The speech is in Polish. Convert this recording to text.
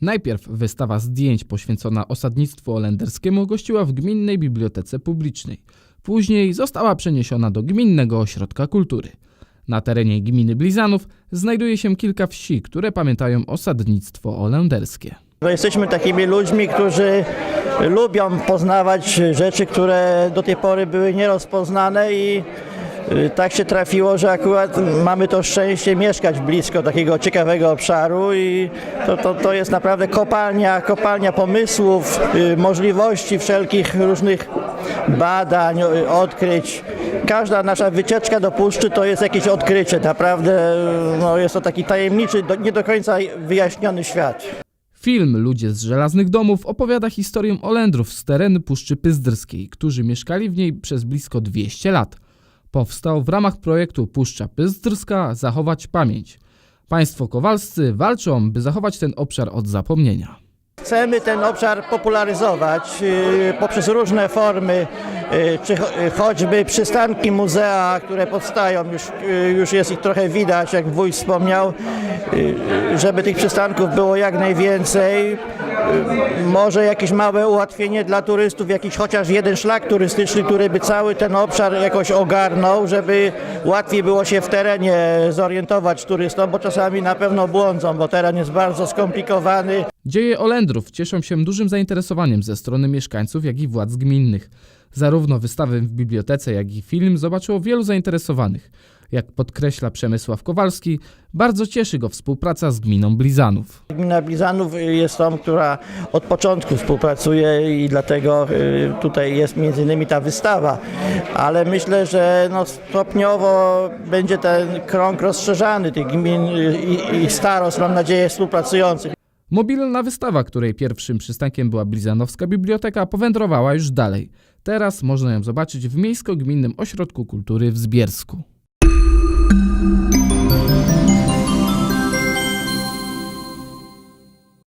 Najpierw wystawa zdjęć poświęcona osadnictwu olenderskiemu gościła w Gminnej Bibliotece Publicznej. Później została przeniesiona do Gminnego Ośrodka Kultury. Na terenie gminy Blizanów znajduje się kilka wsi, które pamiętają osadnictwo olenderskie. No jesteśmy takimi ludźmi, którzy lubią poznawać rzeczy, które do tej pory były nierozpoznane i tak się trafiło, że akurat mamy to szczęście mieszkać blisko takiego ciekawego obszaru i to, to, to jest naprawdę kopalnia, kopalnia pomysłów, y, możliwości wszelkich różnych badań, y, odkryć. Każda nasza wycieczka do puszczy to jest jakieś odkrycie, naprawdę y, no, jest to taki tajemniczy, nie do końca wyjaśniony świat. Film Ludzie z żelaznych domów opowiada historię Olendrów z terenu Puszczy Pyzdrskiej, którzy mieszkali w niej przez blisko 200 lat. Powstał w ramach projektu Puszcza Pyzdrska Zachować Pamięć. Państwo kowalscy walczą, by zachować ten obszar od zapomnienia. Chcemy ten obszar popularyzować y, poprzez różne formy, y, czy y, choćby przystanki muzea, które powstają, już, już jest ich trochę widać, jak wójt wspomniał, żeby tych przystanków było jak najwięcej. Może jakieś małe ułatwienie dla turystów, jakiś chociaż jeden szlak turystyczny, który by cały ten obszar jakoś ogarnął, żeby łatwiej było się w terenie zorientować turystom, bo czasami na pewno błądzą, bo teren jest bardzo skomplikowany. Dzieje Olendrów cieszą się dużym zainteresowaniem ze strony mieszkańców, jak i władz gminnych. Zarówno wystawę w bibliotece, jak i film zobaczyło wielu zainteresowanych. Jak podkreśla Przemysław Kowalski, bardzo cieszy go współpraca z gminą Blizanów. Gmina Blizanów jest tą, która od początku współpracuje i dlatego y, tutaj jest między innymi ta wystawa, ale myślę, że no stopniowo będzie ten krąg rozszerzany tych gmin i, i starost, mam nadzieję, współpracujących. Mobilna wystawa, której pierwszym przystankiem była Blizanowska Biblioteka, powędrowała już dalej. Teraz można ją zobaczyć w Miejsko-Gminnym Ośrodku Kultury w Zbiersku.